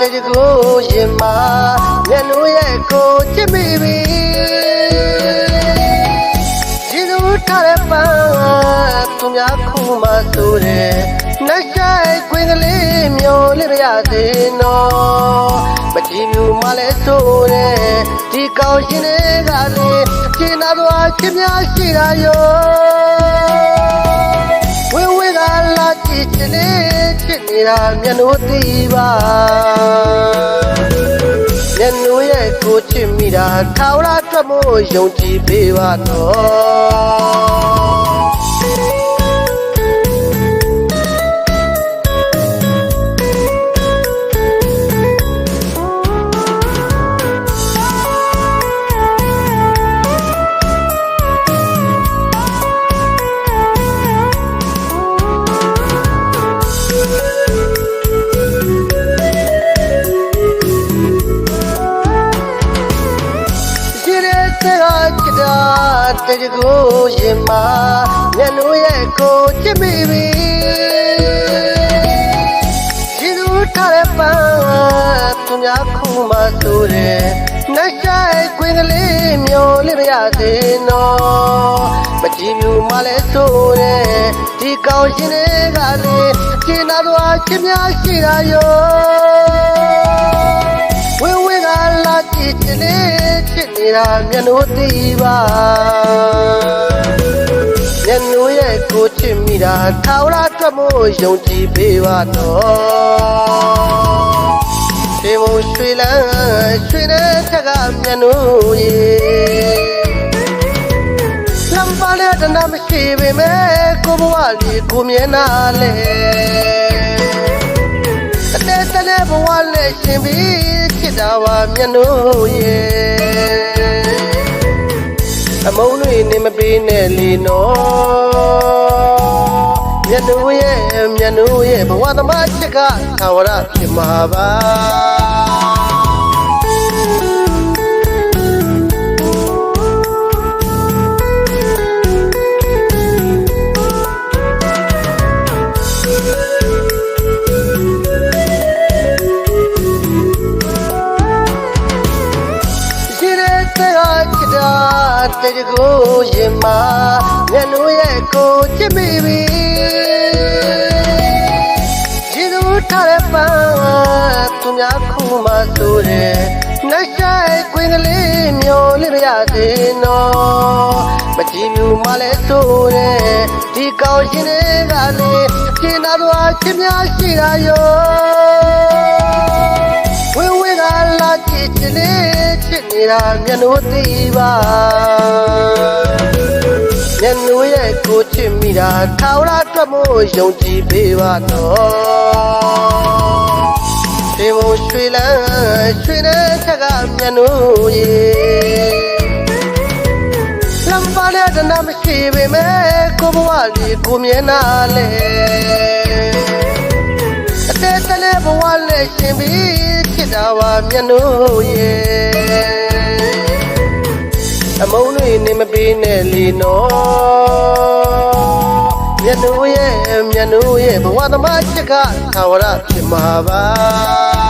တကြကိုရင်မာမျက်နှာရဲ့ကိုချစ်မိပြီဒီလိုထားတဲ့ပန်းသူများခုမှဆိုတယ်နှက်ဆိုင်ခွင်ကလေးမျောလေးရသေးနော်မကြည့်ဘူးမလဲဆိုတယ်ဒီကောင်းရှင်တွေကလေးရှင်းနာသွားချစ်များရှိတာရောဝေဝေကလာကြည့်ချင်နေချစ် နေတာမျက်နှာသိပါမျက်နှာရဲ့ကိုချစ်မိတာထာဝရအတွက်မို့ယုံကြည်ပေးပါတော့ တကြကိုရင်မာမျက်နှာရဲ့ကိုချစ်မိပြီရှိသူထားတဲ့ပန်းသူများခုမှဆိုတယ်နှက်ဆိုင်ခွင်ကလေးမျောလေးမရသေးနော်မကြည့်ဘူးမလဲဆိုတယ်ဒီကောင်းရှင်တွေကလေးရှင်းနာတော့ချစ်များရှိတာရောဝေဝေ ကလာကြည့်ချင်နေချစ်နေတာမျက်နှာသိပါမျက်နှာရဲ့ကိုချစ်မိတာထာဝရအတွက်မို့ယုံကြည်ပေးပါတော့ဒီမို့ရွှေလန်းရွှေတဲ့ချက်ကမျက်နှာရဲ့လမ်းပါတဲ့တနာမရှိပေမဲ့ကိုဘဝလေးကိုမြင်နာလေအတဲ့တဲ့ဘဝနဲ့ရှင်ပြီးချ စ်တာပါမျက်နှာရဲ့အမုန်းတွေနေမပေးနဲ့လေနော်မျက်နှာရဲ့မျက်နှာရဲ့ဘဝသမားချစ်ကသာဝရဖြစ်မှာပါ တာတကြကိုရင်မာမျက်နှာရဲ့ကိုချစ်မိပြီဒီလိုထားတဲ့ပန်းသူများခုမှဆိုတယ်နှက်ဆိုင်ခွင်ကလေးမျောလေးမရသေးနော်မကြည့်ဘူးမလဲဆိုတယ်ဒီကောင်းရှင်တွေကလေးရှင်းနာတော့ချစ်များရှိတာရောဝေဝေက လာကြည့်ချင်နေချစ်နေတာမျက်နှာသိပါမျက်နှာရဲ့ကိုချစ်မိတာထာဝရအတွက်မို့ယုံကြည်ပေးပါတော့ဒီမို့ရွှေလန်းရွှေတဲ့ချက်ကမျက်နှာရဲ့လမ်းပါတဲ့တနာမရှိပေမဲ့ကိုဘဝလေးကိုမြင်နာလေ အတဲ့တဲ့ဘဝနဲ့ရှင်ပြီးချစ်တာပါမျက်နှာရဲ့အမုန်းတွေနေမပေးနဲ့လေနော်မျက်နှာရဲ့မျက်နှာရဲ့ဘဝသမားချစ်ကသာဝရဖြစ်မှာပါ